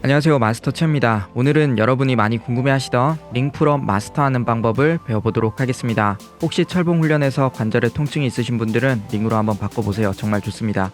안녕하세요 마스터 최입니다. 오늘은 여러분이 많이 궁금해하시던 링풀업 마스터하는 방법을 배워보도록 하겠습니다. 혹시 철봉 훈련에서 관절에 통증이 있으신 분들은 링으로 한번 바꿔보세요. 정말 좋습니다.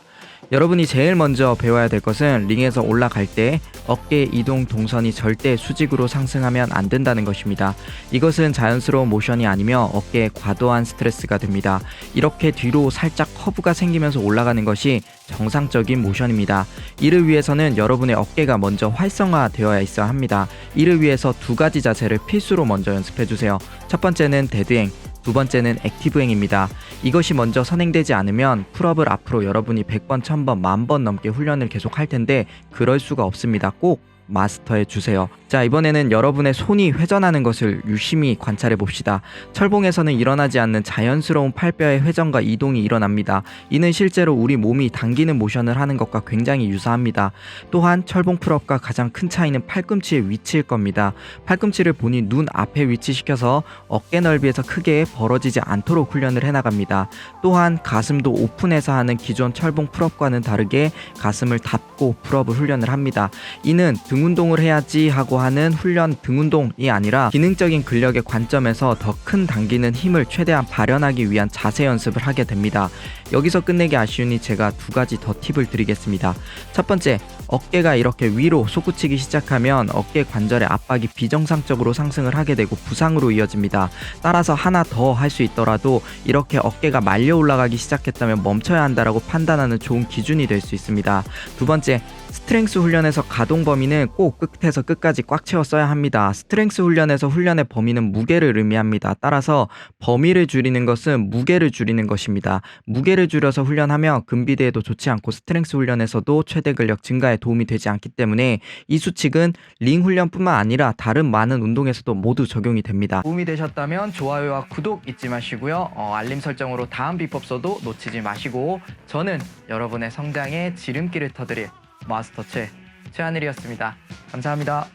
여러분이 제일 먼저 배워야 될 것은 링에서 올라갈 때 어깨 이동 동선이 절대 수직으로 상승하면 안 된다는 것입니다. 이것은 자연스러운 모션이 아니며 어깨에 과도한 스트레스가 됩니다. 이렇게 뒤로 살짝 커브가 생기면서 올라가는 것이 정상적인 모션입니다. 이를 위해서는 여러분의 어깨가 먼저 활성화되어야 있어야 합니다. 이를 위해서 두 가지 자세를 필수로 먼저 연습해 주세요. 첫 번째는 데드행, 두 번째는 액티브행입니다. 이것이 먼저 선행되지 않으면 풀업을 앞으로 여러분이 100번, 1000번, 만번 넘게 훈련을 계속 할 텐데 그럴 수가 없습니다. 꼭 마스터해 주세요. 자, 이번에는 여러분의 손이 회전하는 것을 유심히 관찰해 봅시다. 철봉에서는 일어나지 않는 자연스러운 팔뼈의 회전과 이동이 일어납니다. 이는 실제로 우리 몸이 당기는 모션을 하는 것과 굉장히 유사합니다. 또한 철봉 풀업과 가장 큰 차이는 팔꿈치의 위치일 겁니다. 팔꿈치를 본이 눈 앞에 위치시켜서 어깨 넓이에서 크게 벌어지지 않도록 훈련을 해 나갑니다. 또한 가슴도 오픈해서 하는 기존 철봉 풀업과는 다르게 가슴을 닫고 풀업을 훈련을 합니다. 이는 등 운동을 해야지 하고 하는 훈련 등 운동이 아니라 기능적인 근력의 관점에서 더 큰 당기는 힘을 최대한 발현하기 위한 자세 연습을 하게 됩니다. 여기서 끝내기 아쉬우니 제가 두 가지 더 팁을 드리겠습니다. 첫 번째, 어깨가 이렇게 위로 솟구치기 시작하면 어깨 관절의 압박이 비정상적으로 상승을 하게 되고 부상으로 이어집니다. 따라서 하나 더 할 수 있더라도 이렇게 어깨가 말려 올라가기 시작했다면 멈춰야 한다라고 판단하는 좋은 기준이 될 수 있습니다. 두 번째, 스트렝스 훈련에서 가동 범위는 꼭 끝에서 끝까지 꽉 채워 써야 합니다. 스트렝스 훈련에서 훈련의 범위는 무게를 의미합니다. 따라서 범위를 줄이는 것은 무게를 줄이는 것입니다. 무게를 줄여서 훈련하면 근비대에도 좋지 않고 스트렝스 훈련에서도 최대 근력 증가에 도움이 되지 않기 때문에 이 수칙은 링 훈련뿐만 아니라 다른 많은 운동에서도 모두 적용이 됩니다. 도움이 되셨다면 좋아요와 구독 잊지 마시고요. 어, 알림 설정으로 다음 비법서도 놓치지 마시고 저는 여러분의 성장에 지름길을 터드릴 마스터 최 최하늘이었습니다. 감사합니다.